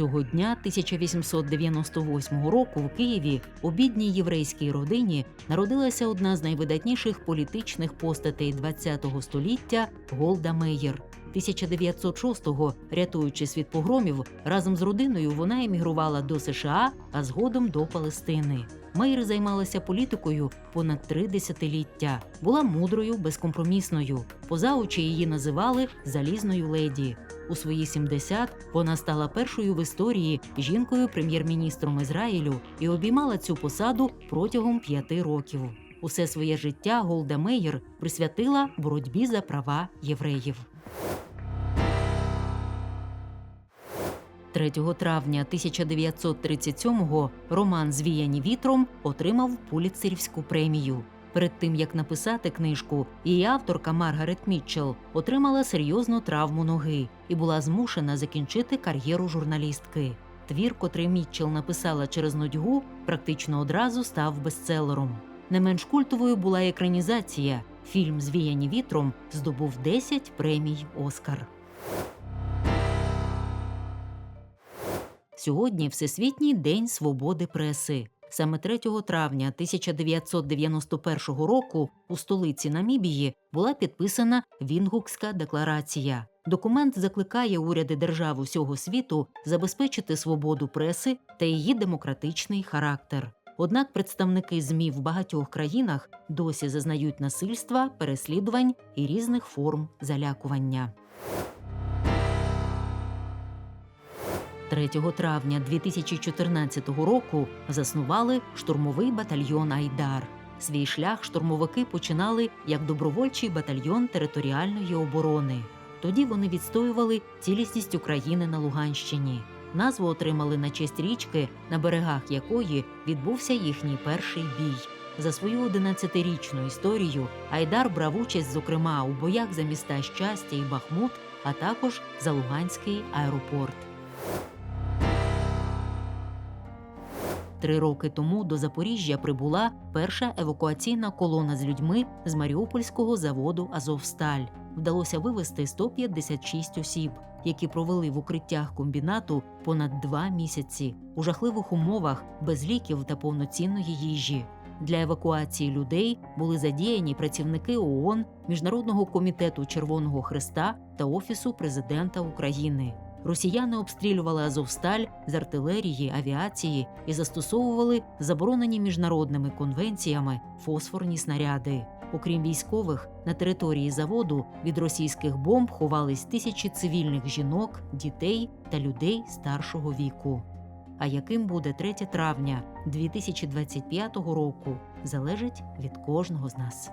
Цього дня 1898 року в Києві у бідній єврейській родині народилася одна з найвидатніших політичних постатей ХХ століття Голда Меєр. 1906-го, рятуючись від погромів, разом з родиною вона емігрувала до США, а згодом до Палестини. Мейер займалася політикою понад три десятиліття. Була мудрою, безкомпромісною. Поза очі її називали залізною леді. У свої 70 вона стала першою в історії жінкою прем'єр-міністром Ізраїлю і обіймала цю посаду протягом п'яти років. Усе своє життя Голда Меєр присвятила боротьбі за права євреїв. 3 травня 1937-го роман Звіяні вітром отримав Пулітцерівську премію. Перед тим як написати книжку, її авторка Маргарет Мітчелл отримала серйозну травму ноги і була змушена закінчити кар'єру журналістки. Твір, котрий Мітчелл написала через нудьгу, практично одразу став бестселером. Не менш культовою була екранізація. Фільм Звіяні вітром здобув 10 премій Оскар. Сьогодні Всесвітній день свободи преси. Саме 3 травня 1991 року у столиці Намібії була підписана Вінгукська декларація. Документ закликає уряди держав усього світу забезпечити свободу преси та її демократичний характер. Однак представники ЗМІ в багатьох країнах досі зазнають насильства, переслідувань і різних форм залякування. 3 травня 2014 року заснували штурмовий батальйон Айдар. Свій шлях штурмовики починали як добровольчий батальйон територіальної оборони. Тоді вони відстоювали цілісність України на Луганщині. Назву отримали на честь річки, на берегах якої відбувся їхній перший бій. За свою 11-річну історію Айдар брав участь, зокрема, у боях за міста Щастя і Бахмут, а також за Луганський аеропорт. Три роки тому до Запоріжжя прибула перша евакуаційна колона з людьми з Маріупольського заводу Азовсталь. Вдалося вивезти 156 осіб, які провели в укриттях комбінату понад два місяці у жахливих умовах без ліків та повноцінної їжі. Для евакуації людей були задіяні працівники ООН, Міжнародного комітету Червоного Христа та Офісу президента України. Росіяни обстрілювали Азовсталь з артилерії, авіації і застосовували заборонені міжнародними конвенціями фосфорні снаряди. Окрім військових, на території заводу від російських бомб ховались тисячі цивільних жінок, дітей та людей старшого віку. А яким буде 3 травня 2025 року, залежить від кожного з нас.